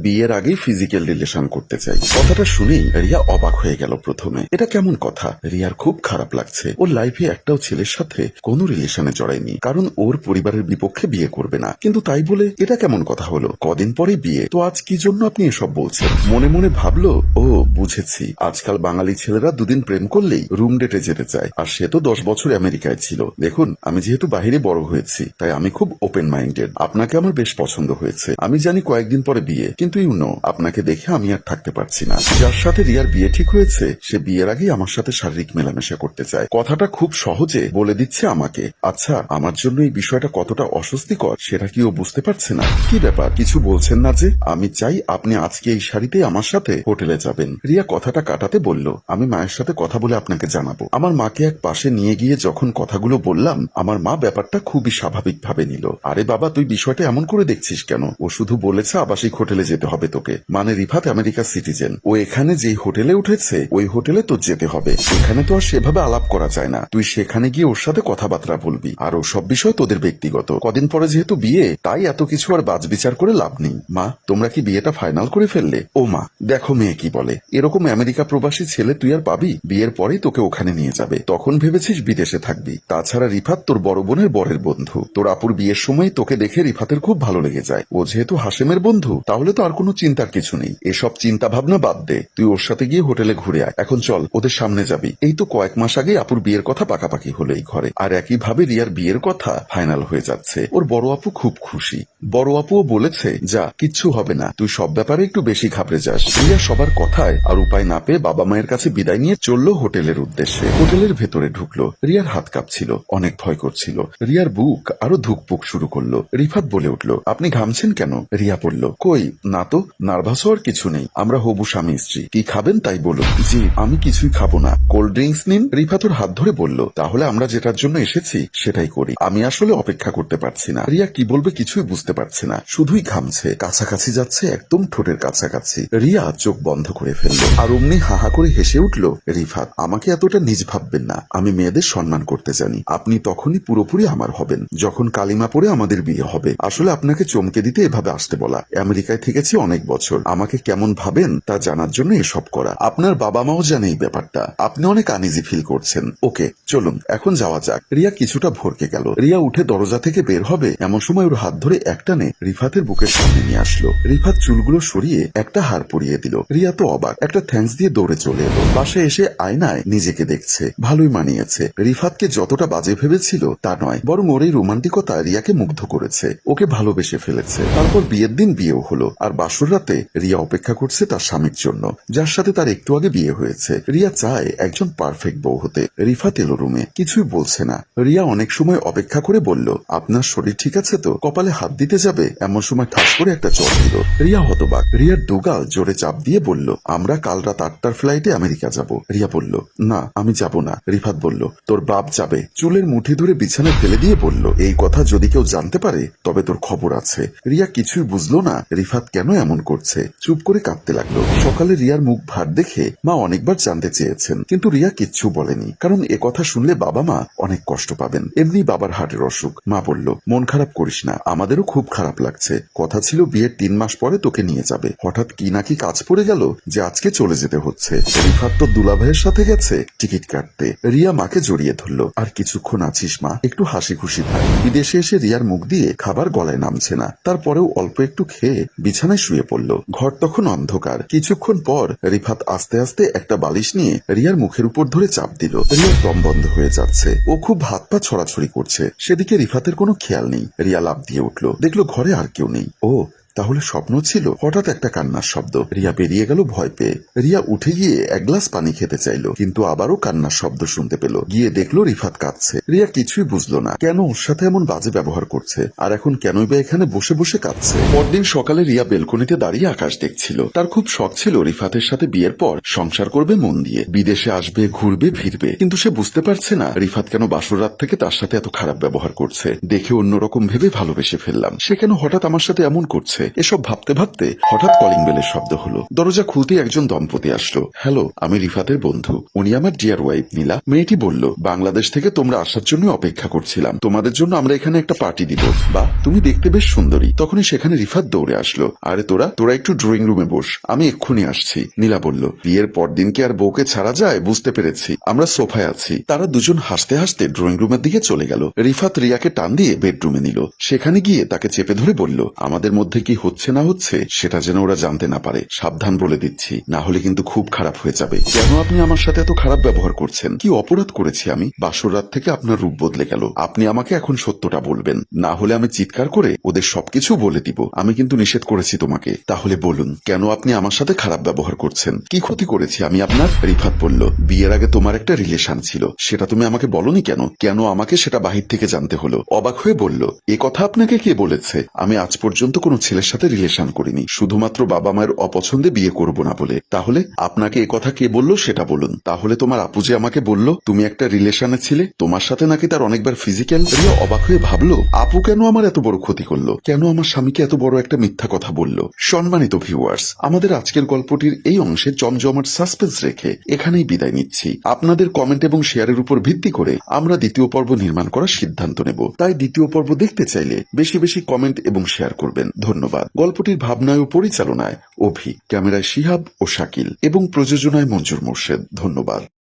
বিয়ের আগেই physical relation করতে চাই। কথাটা শুনেই রিয়া অবাক হয়ে গেল প্রথমে। এটা কেমন কথা? রিয়ার খুব খারাপ লাগছে। ওর লাইফে একটাও ছেলের সাথে কোনো রিলেশনে জড়ায়নি। কারণ ওর পরিবারের বিপক্ষে বিয়ে করবে না। কিন্তু তাই বলে এটা কেমন কথা হলো? কদিন পরে বিয়ে। তো আজ কি জন্য আপনি এসব বলছেন? মনে মনে ভাবলো, ও, বুঝেছি। আজকাল বাঙালি ছেলেরা দুদিন প্রেম করলেই রুম ডেটে যেতে চায়। আর সে তো দশ বছর আমেরিকায় ছিল। দেখুন, আমি যেহেতু বাইরে বড় হয়েছি, তাই আমি খুব ওপেন মাইন্ডেড আপনাকে আমার বেশ পছন্দ হয়েছে। আমি জানি কয়েকদিন পরে বিয়ে। কিন্তু ইউ নো আপনাকে দেখে আমি আর থাকতে পারছি না। যার সাথে রিয়ার বিয়ে ঠিক হয়েছে, সে বিয়ের আগেই আমার সাথে শারীরিক মেলামেশা করতে চায়। কথাটা খুব সহজে বলে দিচ্ছে আমাকে। আচ্ছা আমার জন্য এই বিষয়টা কতটা অস্বস্তিকর, সেটা কি ও বুঝতে পারছে না? কি ব্যাপার? কিছু বলছেন না যে, আমি চাই আপনি আজকে এই শাড়িতে আমার সাথে হোটেলে যাবেন। রিয়া কথাটা কাটাতে বলল, আমি মায়ের সাথে কথা বলে আপনাকে জানাব। আমার মাকে এক পাশে নিয়ে গিয়ে যখন কথাগুলো বললাম, আমার মা ব্যাপারটা খুবই স্বাভাবিকভাবে নিল। আরে বাবা, তুই বিষয়টা এমন করে দেখছিস কেন? ও শুধু বলেছে আবাসিক হোটেলে যেতে হবে তোকে। মানে রিফাত আমেরিকার সিটিজেন। ও এখানে যেই হোটেলে উঠেছে, ওই হোটেলে তোর যেতে হবে। এখানে তো আর সেভাবে আলাপ করা যায় না। তুই সেখানে গিয়ে ওর সাথে কথাবার্তা বলবি। আর সব বিষয় তোদের ব্যক্তিগত। কদিন পরে যেহেতু বিয়ে, তাই এত কিছু আর বাজ বিচার করে লাভ নেই। মা, তোমরা কি বিয়েটা ফাইনাল করে ফেললে? ও মা, দেখো মেয়ে কি বলে। এরকম আমেরিকা প্রবাসী ছেলে তুই আর পাবি? বিয়ের পরেই তোকে ওখানে নিয়ে যাবে। তখন ভেবেছিস বিদেশে থাকবি। তাছাড়া রিফাত তোর বড় বোনের বরের বন্ধু। তোর আপুর বিয়ের সময় তোকে দেখে রিফাতের খুব ভালো লেগে যায়। ও যেহেতু হাসেমের বন্ধু, তাহলে তো আর কোনো চিন্তার কিছু নেই। এসব চিন্তা ভাবনা বাদ দে। তুই ওর সাথে গিয়ে হোটেলে ঘুরে আয়। এখন চল, ওদের সামনে যাবি। এই তো কয়েক মাস আগে আপুর বিয়ের কথা পাকাপাকি হলো এই ঘরে। আর একইভাবে রিয়ার বিয়ের কথা ফাইনাল হয়ে যাচ্ছে। ওর বড় আপু খুব খুশি। বড় আপুও বলেছে, যা, কিচ্ছু হবে না। তুই সব ব্যাপারে একটু বেশি ঘাবড়ে যাস। রিয়া সবার কথায় আর উপায় না পেয়ে বাবা মায়ের কাছে বিদায় নিয়ে চলল হোটেলের উদ্দেশ্যে। হোটেলের ভেতরে ঢুকলো। রিয়ার হাত কাঁপছিল, অনেক ভয় করছিল। রিয়ার বুক আরও ধুকপুক শুরু করল। রিফাত বলে উঠল, আপনি ঘামছেন কেন? রিয়া বলল, কই না তো? নার্ভাস হওয়ার কিছু নেই। আমরা হবু স্বামী স্ত্রী। কি খাবেন তাই বলুন। জি, আমি কিছুই খাব না। কোল্ড ড্রিঙ্কস নিন। রিফাত ওর হাত ধরে বলল, তাহলে আমরা যেটার জন্য এসেছি, সেটাই করি। আমি আসলে অপেক্ষা করতে পারছি না। রিয়া কি বলবে কিছুই বুঝতে পারছে না। শুধুই ঘামছে। কাছাকাছি যাচ্ছে একদম ঠোঁটের কাছাকাছি। রিয়া চোখ বন্ধ করে ফেলল। আর অমনি হাহা করে হেসে উঠল রিফাত আমাকে এতটা নিজ ভাববেন না। আমি মেয়েদের সম্মান করতে জানি। আপনি তখনই পুরোপুরি আমার হবেন। যখন কালিমা পরে আমাদের বিয়ে হবে। আসলে আপনাকে চমকে দিতে এভাবে আসতে বলা। আমেরিকায় থেকেছি অনেক বছর। আমাকে কেমন ভাবেন তা জানার জন্য এসব করা। আপনার বাবা মাও জানে এই ব্যাপারটা। আপনি অনেক আনিজি ফিল করছেন। ওকে, চলুন, এখন যাওয়া যাক। রিয়া কিছুটা ভরকে গেল। রিয়া উঠে দরজা থেকে বের হবে। এমন সময় ওর হাত ধরে একটানে রিফাতের বুকের সামনে নিয়ে আসলো। রিফাত চুলগুলো সরিয়ে একটা হার পরিয়ে দিল। রিয়া তো অবাক। একটা থ্যাঙ্কস দিয়ে দৌড়ে চলে এলো। পাশে এসে আয়নায় নিজেকে দেখছে। ভালোই মানিয়েছে। রিফাতকে যতটা বাজে ভেবেছিল তা নয়, বরং ওর এই রোমান্টিকতা রিয়াকে মুগ্ধ করেছে। ওকে ভালোবেসে ফেলেছে। তারপর বিয়ের দিন বিয়েও হলো। আর বাসর রাতে রিয়া অপেক্ষা করছে তার স্বামীর জন্য, যার সাথে তার একটু আগে বিয়ে হয়েছে। রিয়া চায় একজন পারফেক্ট বউ হতে। রিফাত এলো রুমে, কিছুই বলছে না। রিয়া অনেক সময় অপেক্ষা করে বলল, আপনার শরীর ঠিক আছে তো? কপালে হাত দিতে যাবে? এমন সময় ঠাস করে একটা চট দিল। রিয়া হতবাক। রিয়ার দুগাল জোরে চাপ দিয়ে বলল, আমরা কাল রাত আটটার ফ্লাইটে আমেরিকা যাব। রিয়া বলল, না, আমি যাব না। রিফাত বলল, তোর বাপ যাবে। চুলের মুঠি ধরে বিছানায় ফেলে দিয়ে বলল, এই কথা যদি কেউ জানতে পারে, তবে তোর খবর আছে। রিয়া কিছুই বুঝলো না। রিফাত কেন এমন করছে? চুপ করে কাঁদতে লাগল। সকালে রিয়ার মুখ ভার দেখে মা অনেকবার জানতে চেয়েছেন। কিন্তু রিয়া কিচ্ছু বলেনি, কারণ এ কথা শুনলে বাবা মা অনেক কষ্ট পাবেন। এমনি বাবার হার্টের অসুখ। মা বলল, মন খারাপ করিস না, আমাদেরও খুব খারাপ লাগছে। কথা ছিল বিয়ের তিন মাস পরে তোকে নিয়ে যাবে। হঠাৎ কি নাকি কাজ পড়ে গেল যে আজকে চলে যেতে হচ্ছে। রিফাত তো দুলাভাইয়ের সাথে গেছে টিকিট কাটতে। রিয়া মাকে জড়িয়ে ধরলো, আর কিছুক্ষণ আছিস মা? একটু হাসি খুশি থাক বিদেশে এসে রিয়ার মুখ দিয়ে খাবার গলায় নামছে না। তারপরেও অল্প একটু খেয়ে বিছানায় শুয়ে পড়ল। ঘর তখন অন্ধকার। কিছুক্ষণ পর রিফাত আস্তে আস্তে একটা বালিশ নিয়ে রিয়ার মুখের উপর ধরে চাপ দিল। রিয়ার দম বন্ধ হয়ে যাচ্ছে। ও খুব হাত পা ছড়াছড়ি করছে। সেদিকে রিফাতের কোনো খেয়াল নেই। রিয়া লাভ দিয়ে উঠল। দেখল ঘরে আর কেউ নেই। ও তাহলে স্বপ্ন ছিল হঠাৎ একটা কান্নার শব্দ। রিয়া বেরিয়ে গেল ভয় পেয়ে। রিয়া উঠে গিয়ে এক গ্লাস পানি খেতে চাইলো, কিন্তু আবারও কান্নার শব্দ শুনতে পেল। গিয়ে দেখল রিফাত কাঁদছে। রিয়া কিছুই বুঝলো না, কেন ওর সাথে এমন বাজে ব্যবহার করছে? আর এখন কেনই বা এখানে বসে বসে কাঁদছে? পরদিন সকালে রিয়া বেলকনিতে দাঁড়িয়ে আকাশ দেখছিল। তার খুব শখ ছিল রিফাতের সাথে বিয়ের পর সংসার করবে মন দিয়ে। বিদেশে আসবে, ঘুরবে, ফিরবে। কিন্তু সে বুঝতে পারছে না রিফাত কেন বাসর রাত থেকে তার সাথে এত খারাপ ব্যবহার করছে। দেখে অন্যরকম ভেবে ভালোবেসে ফেললাম। সে কেন হঠাৎ আমার সাথে এমন করছে? হচ্ছে এসব ভাবতে ভাবতে হঠাৎ কলিং বেলের শব্দ হলো। দরজা খুলতে একজন দম্পতি আসলো। হ্যালো, আমি রিফাতের বন্ধু। উনি আমার ডিয়ার ওয়াইফ, নীলা। মেয়েটি বলল, বাংলাদেশ থেকে তোমরা আসার জন্য অপেক্ষা করছিলাম। তোমাদের জন্য আমরা এখানে একটা পার্টি দিব। বা তুমি দেখতে বেশ সুন্দরী। তখনই সেখানে রিফাত দৌড়ে আসলো। আরে তোরা তোরা একটু ড্রয়িং রুমে বস। আমি এক্ষুনি আসছি। নীলা বলল, বিয়ের পরদিন কি আর বউকে ছাড়া যায়? বুঝতে পেরেছি। আমরা সোফায় আছি। তারা দুজন হাসতে হাসতে ড্রয়িং রুমের দিকে চলে গেল। রিফাত রিয়াকে টান দিয়ে বেডরুমে নিল। সেখানে গিয়ে তাকে চেপে ধরে বলল, আমাদের মধ্যে কি হচ্ছে না হচ্ছে, সেটা যেন ওরা জানতে না পারে। সাবধান বলে দিচ্ছি, না হলে কিন্তু খুব খারাপ হয়ে যাবে। কেন আপনি আমার সাথে এত খারাপ ব্যবহার করছেন? কি অপরাধ করেছি আমি? বাসর রাত থেকে আপনার রূপ বদলে গেল। আপনি আমাকে এখন সত্যটা বলবেন। না হলে আমি চিৎকার করে ওদের সবকিছু বলে দিব। আমি কিন্তু নিষেধ করেছি তোমাকে। তাহলে বলুন, কেন আপনি আমার সাথে খারাপ ব্যবহার করছেন? কি ক্ষতি করেছি আমি? আপনার রিফাত বলল, বিয়ের আগে তোমার একটা রিলেশন ছিল। সেটা তুমি আমাকে বলনি কেন? কেন আমাকে সেটা বাহির থেকে জানতে হলো? অবাক হয়ে বলল, এ কথা আপনাকে কে বলেছে? আমি আজ পর্যন্ত কোনো ছেলের সাথে রিলেশন করিনি। শুধুমাত্র বাবা মায়ের অপছন্দে বিয়ে করব না বলে। তাহলে আপনাকে এ কথা কে বলল সেটা বলুন। তাহলে তোমার আপু যে আমাকে বলল, তুমি একটা রিলেশনে ছিলে, তোমার সাথে নাকি তার অনেকবার ফিজিক্যাল রিয়া অবাক হয়ে ভাবলো, আপু কেন আমার এত বড় ক্ষতি করল? কেন আমার স্বামীকে এত বড় একটা মিথ্যা কথা বলল? সম্মানিত ভিউয়ার্স আমাদের আজকের গল্পটির এই অংশে জমজমাট সাসপেন্স রেখে এখানেই বিদায় নিচ্ছি। আপনাদের কমেন্ট এবং শেয়ারের উপর ভিত্তি করে আমরা দ্বিতীয় পর্ব নির্মাণ করার সিদ্ধান্ত নেব। তাই দ্বিতীয় পর্ব দেখতে চাইলে বেশি বেশি কমেন্ট এবং শেয়ার করবেন। ধন্যবাদ। গল্পটির ভাবনায় ও পরিচালনায় অভি, ক্যামেরায় শিহাব ও শাকিল, এবং প্রযোজনায় মঞ্জুর মোর্শেদ। ধন্যবাদ।